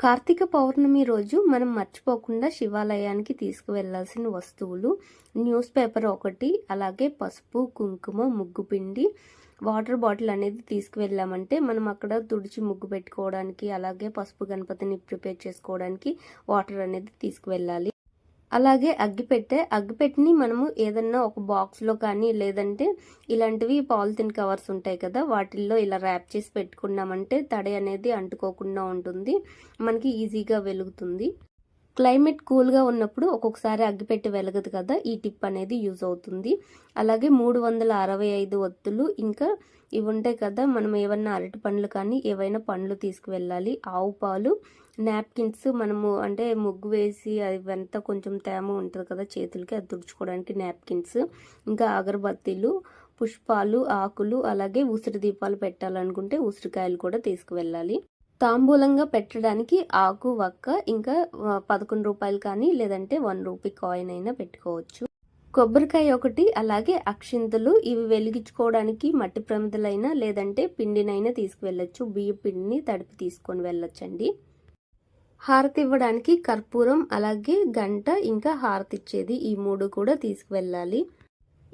కార్తీక పౌర్ణమి రోజు మనం మర్చిపోకుండా శివాలయానికి తీసుకువెళ్ళాల్సిన వస్తువులు న్యూస్ పేపర్ ఒకటి అలాగే పసుపు కుంకుమ ముగ్గు పిండి వాటర్ బాటిల్ అనేది తీసుకువెళ్ళామంటే మనం అక్కడ తుడిచి ముగ్గు పెట్టుకోవడానికి అలాగే పసుపు గణపతిని ప్రిపేర్ చేసుకోవడానికి వాటర్ అనేది తీసుకువెళ్ళాలి. అలాగే అగ్గిపెట్టె. అగ్గిపెట్టెని మనము ఏదన్నా ఒక బాక్స్లో కానీ లేదంటే ఇలాంటివి పాలిథిన్ కవర్స్ ఉంటాయి కదా వాటిల్లో ఇలా ర్యాప్ చేసి పెట్టుకున్నామంటే తడి అనేది అంటుకోకుండా ఉంటుంది. మనకి ఈజీగా వెలుగుతుంది. క్లైమేట్ కూల్గా ఉన్నప్పుడు ఒక్కొక్కసారి అగ్గిపెట్టి వెలగదు కదా ఈ టిప్ అనేది యూజ్ అవుతుంది. అలాగే మూడు వందల అరవై ఐదు ఒత్తులు ఇంకా ఇవి ఉంటాయి కదా మనం ఏమన్నా అరటి పండ్లు కానీ ఏవైనా పండ్లు తీసుకువెళ్ళాలి. ఆవు పాలు నాప్కిన్స్ మనము అంటే ముగ్గు వేసి అవంతా కొంచెం తేమ ఉంటుంది కదా చేతులకి అది తుడుచుకోవడానికి నాప్కిన్స్. ఇంకా అగరబత్తీలు పుష్పాలు ఆకులు అలాగే ఉసిరి దీపాలు పెట్టాలనుకుంటే ఉసిరికాయలు కూడా తీసుకువెళ్ళాలి. తాంబూలంగా పెట్టడానికి ఆకు వక్క ఇంకా పదకొండు రూపాయలు కానీ లేదంటే వన్ రూపీ కాయిన్ అయినా పెట్టుకోవచ్చు. కొబ్బరికాయ ఒకటి అలాగే అక్షింతలు ఇవి వెలిగించుకోవడానికి మట్టి ప్రమిదలైనా లేదంటే పిండినైనా తీసుకువెళ్ళొచ్చు. బియ్య పిండిని తడిపి తీసుకొని వెళ్ళొచ్చండి. హారతి ఇవ్వడానికి కర్పూరం అలాగే గంట ఇంకా హారతి ఇచ్చేది ఈ మూడు కూడా తీసుకువెళ్ళాలి.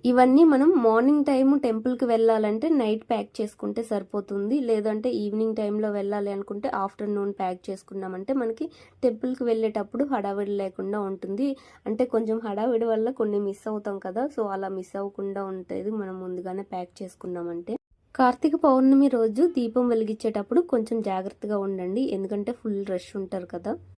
ఇవన్నీ మనం మార్నింగ్ టైం టెంపుల్కి వెళ్ళాలంటే నైట్ ప్యాక్ చేసుకుంటే సరిపోతుంది. లేదంటే ఈవినింగ్ టైంలో వెళ్ళాలి అనుకుంటే ఆఫ్టర్నూన్ ప్యాక్ చేసుకున్నామంటే మనకి టెంపుల్కి వెళ్ళేటప్పుడు హడావిడి లేకుండా ఉంటుంది. అంటే కొంచెం హడావిడి వల్ల కొన్ని మిస్ అవుతాం కదా సో అలా మిస్ అవ్వకుండా ఉంటుంది మనం ముందుగానే ప్యాక్ చేసుకున్నామంటే. కార్తీక పౌర్ణమి రోజు దీపం వెలిగించేటప్పుడు కొంచెం జాగ్రత్తగా ఉండండి. ఎందుకంటే ఫుల్ రష్ ఉంటారు కదా.